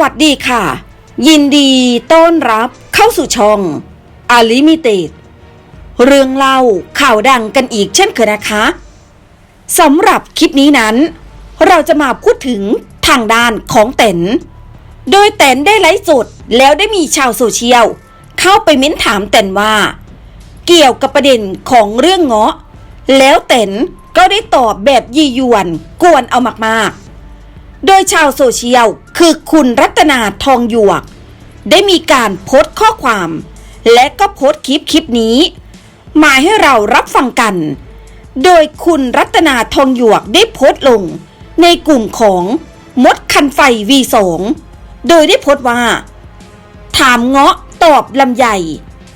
วัสดีค่ะ ยินดีต้อนรับเข้าสู่ช่องอลิมิเต็ดเรื่องเล่าข่าวดังกันอีกเช่นเคยนะคะสำหรับคลิปนี้นั้น เราจะมาพูดถึงทางด้านของเต็นโดยเต็นได้ไลฟ์สดแล้วได้มีชาวโซเชียล เข้าไปเม้นถามเต็นว่า เกี่ยวกับประเด็นของเรื่องเงาะ แล้วเต็นก็ได้ตอบแบบยียวนกวนเอามากๆ โดยชาวโซเชียล คือคุณรัตนาทองหยวก ได้มีการโพสต์ข้อความ และก็โพสต์คลิปคลิปนี้มาให้เรารับฟังกัน โดยคุณรัตนาทองหยวกได้โพสต์ลง ในกลุ่มของมดคันไฟ V2 โดยได้โพสต์ว่า ถามเงาะตอบลำใหญ่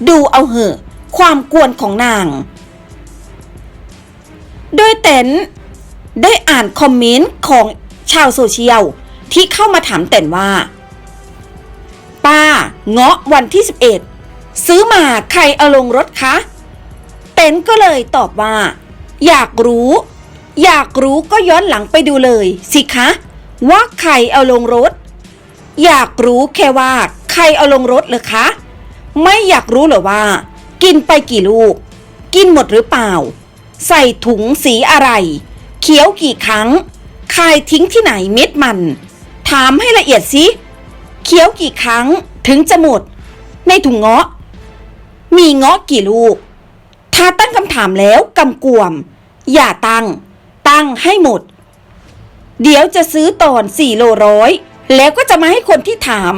ดูเอาเหอะ ความกวนของนาง โดยเต็นได้อ่านคอมเมนต์ของชาวโซเชียล ที่เข้ามาถามเต็นว่า ป้าเงาะวันที่ 11 ซื้อมาใครเอาลงรถคะ เต็นก็เลยตอบว่า อยากรู้ อยากรู้ก็ย้อนหลังไปดูเลย สิคะ ว่าใครเอาลงรถ อยากรู้แค่ว่า ใครเอาลงรถเหรอคะ ไม่อยากรู้เหรอว่า กินไปกี่ลูก กินหมดหรือเปล่า ใส่ถุงสีอะไร เคี้ยวกี่ครั้งคายทิ้งที่ไหนเม็ดมัน ถามให้ละเอียดสิเคี้ยวกี่ครั้งถึงจะหมด ในถุงเงาะ มีเงาะกี่ลูก ถ้าตั้งคำถามแล้วกำกวม อย่าตั้ง ตั้งให้หมด เดี๋ยวจะซื้อตอน4โลร้อยแล้วก็จะมาให้คนที่ถาม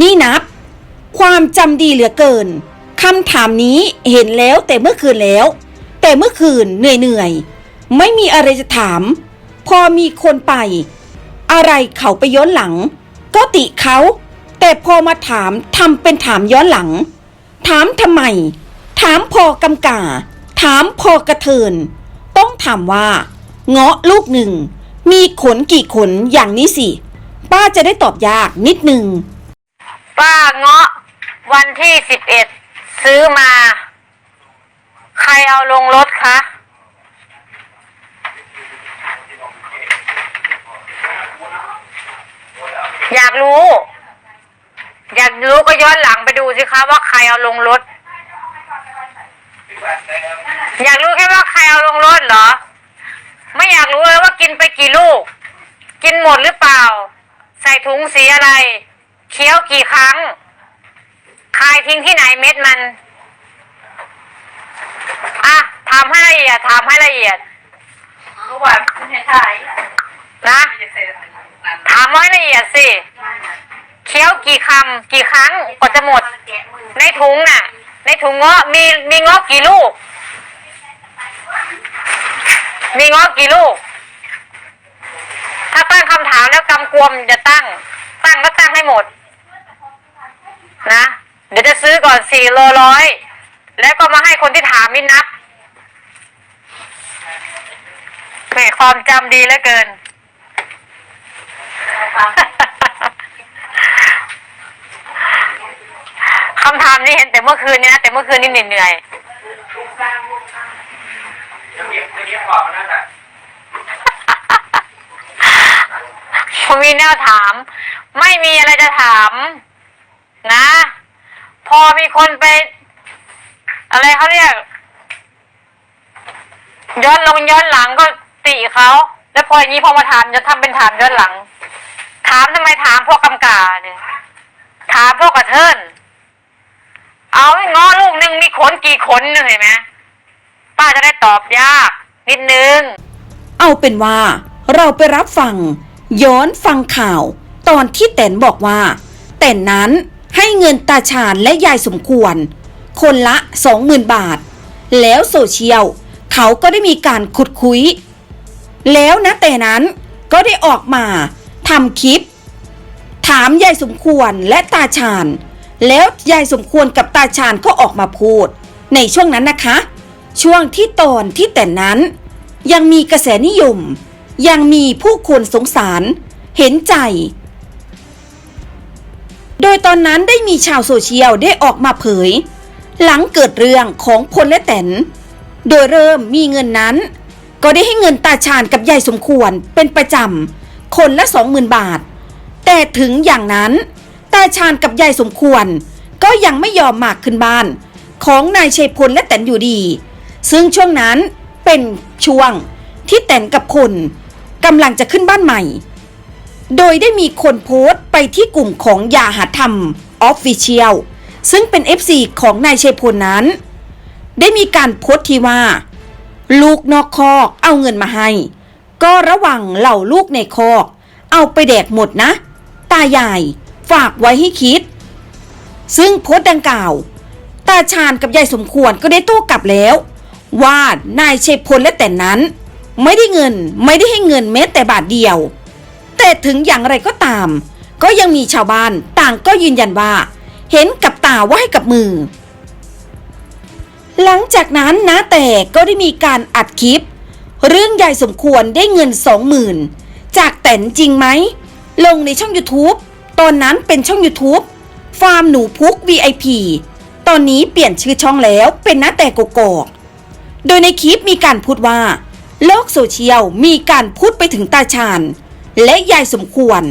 นี่นับ ความจำดีเหลือเกินคำถามนี้เห็นแล้วแต่เมื่อคืนแล้ว แต่เมื่อคืนเหนื่อยๆไม่มีอะไรจะถาม พอมีคนไป อะไรเขาไปย้อนหลัง ก็ติเขา แต่พอมาถามทำเป็นถามย้อนหลัง ถามทำไม ถามพอกำกา ถามพอกระเทิน ต้องถามว่า เงาะลูกหนึ่ง มีขนกี่ขนอย่างนี้สิ ป้าจะได้ตอบยากนิดหนึ่งป้าเงาะวันที่สิบเอ็ดซื้อมา ใครเอาลงรถคะ อยากรู้ อยากรู้ก็ย้อนหลังไปดูสิคะว่าใครเอาลงรถ อยากรู้แค่ว่าใครเอาลงรถเหรอ ไม่อยากรู้เลยว่ากินไปกี่ลูก กินหมดหรือเปล่า ใส่ถุงสีอะไร เคี้ยวกี่ครั้ง คายทิ้งที่ไหนเม็ดมัน อะถามให้ละเอียดถามให้ละเอียด เมื่อวานไม่ให้ถ่ายนะ ไม่ได้เซ็นนั้น ถามให้ละเอียดสิ เคี้ยวกี่คำกี่ครั้งกว่าจะหมด ในถุงน่ะ ในถุงเงาะมีมีเงาะกี่ลูก มีเงาะกี่ลูก ถ้าตั้งคำถามแล้วกำกวมจะตั้ง ตั้งก็ตั้งให้หมด นะ เดี๋ยวจะซื้อก่อนสี่โลร้อย แล้วก็มาให้คนที่ถามนี่นับแหมความจำดีเหลือเกิน คำถามนี้เห็นแต่เมื่อคืนนี้นะแต่เมื่อคืนนี้เหนื่อยเก็บยังเก็บของนั่นแหละๆผมมีแนวถาม ไม่มีอะไรจะถาม นะ พอมีคนไป อะไรเขาเรียกย้อนลงย้อนหลังก็ติเขา แล้วพออย่างนี้พอมาถามจะทำเป็นถามย้อนหลัง ถามทำไมถามพวกกำกาเนี่ยถามพวกกระเทินเอาไอ้ง้อลูกหนึ่งมีขนกี่ขนหนึ่งเห็นไหมป้าจะได้ตอบยากนิดนึง เอาเป็นว่า เราไปรับฟัง ย้อนฟังข่าว ตอนที่แตนบอกว่า แต่นนั้นให้เงินตาชาญและยายสมควร คนละ20,000บาท แล้วโซเชียลเขาก็ได้มีการขุดคุย แล้วนะแต่นั้นก็ได้ออกมา ทำคลิป ถามยายสมควรและตาชาญ แล้วยายสมควรกับตาชาญก็ออกมาพูด ในช่วงนั้นนะคะ ช่วงที่ตอนที่แต่นั้น ยังมีกระแสนิยม ยังมีผู้คนสงสาร เห็นใจ โดยตอนนั้นได้มีชาวโซเชียลได้ออกมาเผย หลังเกิดเรื่องของพลและแตนโดยเริ่มมีเงินนั้น ก็ได้ให้เงินตาชาญกับยายสมควรเป็นประจำ คนละสองหมื่นบาท แต่ถึงอย่างนั้น ตาชาญกับยายสมควร ก็ยังไม่ยอมหมากขึ้นบ้าน ของนายชัยพลและแตนอยู่ดี ซึ่งช่วงนั้นเป็นช่วงที่แตนกับคนกำลังจะขึ้นบ้านใหม่ โดยได้มีคนโพสต์ไปที่กลุ่มของยาหาธรรมออฟฟิเชียลซึ่งเป็น FC ของนายชัยพลนั้น ได้มีการโพสต์ที่ว่า ลูกนอกคอกเอาเงินมาให้ ก็ระวังเหล่าลูกในคอก เอาไปแดกหมดนะ ตายายฝากไว้ให้คิด ซึ่งโพสต์ดังกล่าว ตาชาญกับยายสมควรก็ได้โต้กลับแล้ว ว่านายชัยพลและแต่นั้น ไม่ได้เงินไม่ได้ให้เงินแม้แต่บาทเดียว แต่ถึงอย่างไรก็ตาม ก็ยังมีชาวบ้านต่างก็ยืนยันว่า เห็นกับตาว่าให้กับมือ หลังจากนั้นนะแต่ก็ได้มีการอัดคลิป เรื่องยายสมควรได้เงินสองหมื่นจากแตนจริงไหม ลงในช่อง YouTube ตอนนั้นเป็นช่อง YouTube ฟาร์มหนูพุก VIP ตอนนี้เปลี่ยนชื่อช่องแล้วเป็นน้าแต่กกอกโดยในคลิปมีการพูดว่า โลกโซเชียลมีการพูดไปถึงตาชาญและยายสมควร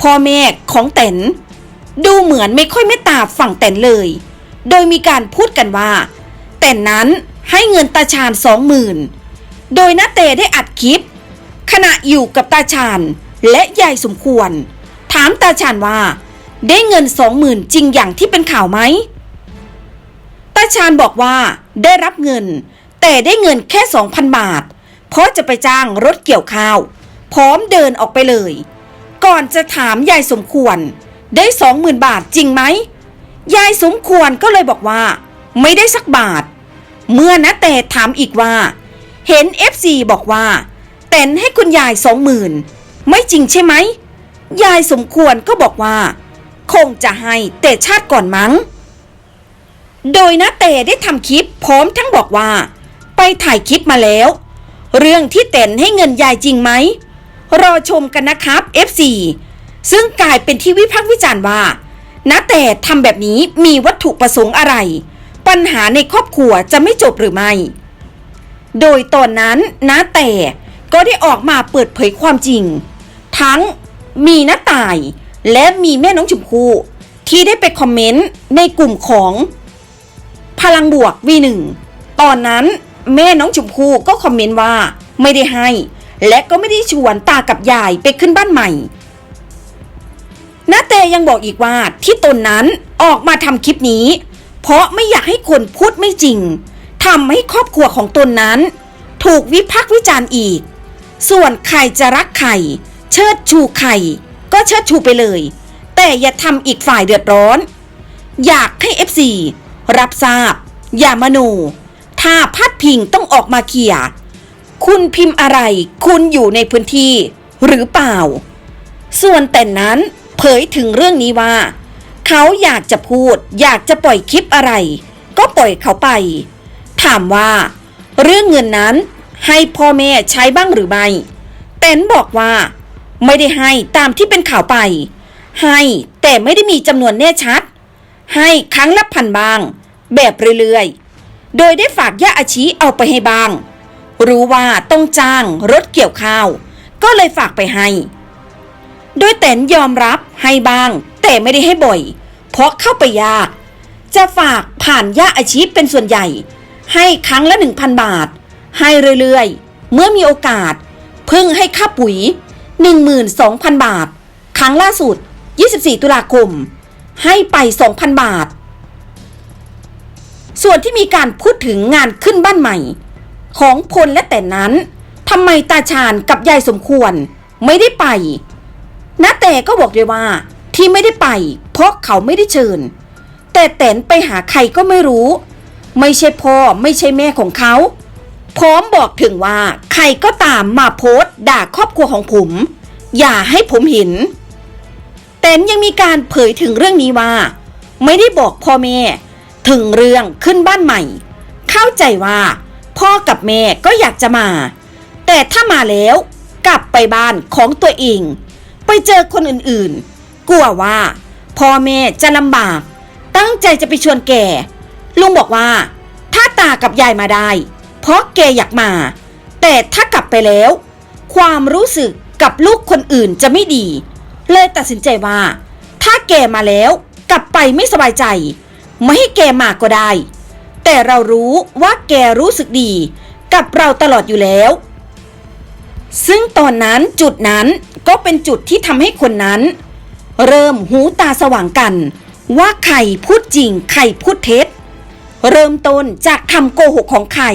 พ่อแม่ของแตนดูเหมือนไม่ค่อยเมตตาฝั่งแตนเลย โดยมีการพูดกันว่า แต่นั้นให้เงินตาชาญสองหมื่น โดยนาเตได้อัดคลิป ขณะอยู่กับตาชาญและยายสมควร ถามตาชาญว่า ได้เงินสองหมื่นจริงอย่างที่เป็นข่าวไหมตาชาญบอกว่าได้รับเงิน แต่ได้เงินแค่สองพันบาท เพราะจะไปจ้างรถเกี่ยวข้าว พร้อมเดินออกไปเลย ก่อนจะถามยายสมควร ได้สองหมื่นบาทจริงไหมยายสมควรก็เลยบอกว่า ไม่ได้สักบาท เมื่อนะแต่ถามอีกว่า เห็น FC บอกว่า แตนให้คุณยายสองหมื่นไม่จริงใช่ไหม ยายสมควรก็บอกว่า คงจะให้แต่ชาติก่อนมั้ง โดยนะแต่ได้ทำคลิปพร้อมทั้งบอกว่า ไปถ่ายคลิปมาแล้ว เรื่องที่แตนให้เงินยายจริงไหม รอชมกันนะครับ FC ซึ่งกลายเป็นที่วิพากษ์วิจารณ์ว่านะแต่ทำแบบนี้มีวัตถุประสงค์อะไร ปัญหาในครอบครัวจะไม่จบหรือไม่ โดยตอนนั้นนะแต่ก็ได้ออกมาเปิดเผยความจริง ทั้งมีน้าตาย และมีแม่น้องชมพู่ที่ได้ไปคอมเมนต์ในกลุ่มของพลังบวก V1 ตอนนั้นแม่น้องชมพู่ก็คอมเมนต์ว่าไม่ได้ให้ และก็ไม่ได้ชวนตากับยายไปขึ้นบ้านใหม่นาเตยังบอกอีกว่าที่ตนนั้นออกมาทำคลิปนี้ เพราะไม่อยากให้คนพูดไม่จริง ทำให้ครอบครัวของตนนั้น ถูกวิพากษ์วิจารณ์อีก ส่วนใครจะรักใครเชิดชูใครก็เชิดชูไปเลย แต่อย่าทำอีกฝ่ายเดือดร้อน อยากให้ FC รับทราบ อย่ามาโนถ้าพัดพิงต้องออกมาเคลียร์คุณพิมพ์อะไร คุณอยู่ในพื้นที่ หรือเปล่า ส่วนแต่นั้นเผยถึงเรื่องนี้ว่า เขาอยากจะพูด อยากจะปล่อยคลิปอะไร ก็ปล่อยเขาไป ถามว่า เรื่องเงินนั้นให้พ่อแม่ใช้บ้างหรือไม่ เต้นบอกว่า ไม่ได้ให้ตามที่เป็นข่าวไป ให้แต่ไม่ได้มีจำนวนแน่ชัด ให้ครั้งละพันบาง แบบเรื่อยๆ โดยได้ฝากย่าอาชีเอาไปให้บ้าง รู้ว่าต้องจ้างรถเกี่ยวข้าว ก็เลยฝากไปให้ โดยแต็นยอมรับให้บ้าง แต่ไม่ได้ให้บ่อย เพราะเข้าไปยาก จะฝากผ่านย่าอาชีพเป็นส่วนใหญ่ ให้ครั้งละ 1,000 บาท ให้เรื่อยๆ เมื่อมีโอกาสเพิ่งให้ค่าปุ๋ย 12,000 บาท ครั้งล่าสุด 24 ตุลาคม ให้ไป 2,000 บาท ส่วนที่มีการพูดถึงงานขึ้นบ้านใหม่ ของพลและแต่นั้นทำไมตาชาญกับยายสมควรไม่ได้ไปนะแต่ก็บอกเลยว่าที่ไม่ได้ไป เพราะเขาไม่ได้เชิญ แต่แตนไปหาใครก็ไม่รู้ ไม่ใช่พ่อไม่ใช่แม่ของเขา พร้อมบอกถึงว่าใครก็ตามมาโพสต์ด่าครอบครัวของผม อย่าให้ผมเห็น แตนยังมีการเผยถึงเรื่องนี้ว่า ไม่ได้บอกพ่อแม่ ถึงเรื่องขึ้นบ้านใหม่ เข้าใจว่า พ่อกับแม่ก็อยากจะมา แต่ถ้ามาแล้วกลับไปบ้านของตัวเอง ไปเจอคนอื่นๆ กลัวว่าพ่อแม่จะลำบาก ตั้งใจจะไปชวนแก ลุงบอกว่า ถ้าตากับยายมาได้ เพราะแกอยากมา แต่ถ้ากลับไปแล้ว ความรู้สึกกับลูกคนอื่นจะไม่ดี เลยตัดสินใจว่า ถ้าแกมาแล้วกลับไปไม่สบายใจ ไม่ให้แกมาก็ได้ แต่เรารู้ว่าแกรู้สึกดี กับเราตลอดอยู่แล้ว ซึ่งตอนนั้นจุดนั้นก็เป็นจุดที่ทำให้คนนั้น เริ่มหูตาสว่างกัน ว่าใครพูดจริง ใครพูดเท็จ เริ่มต้นจากคำโกหกของใคร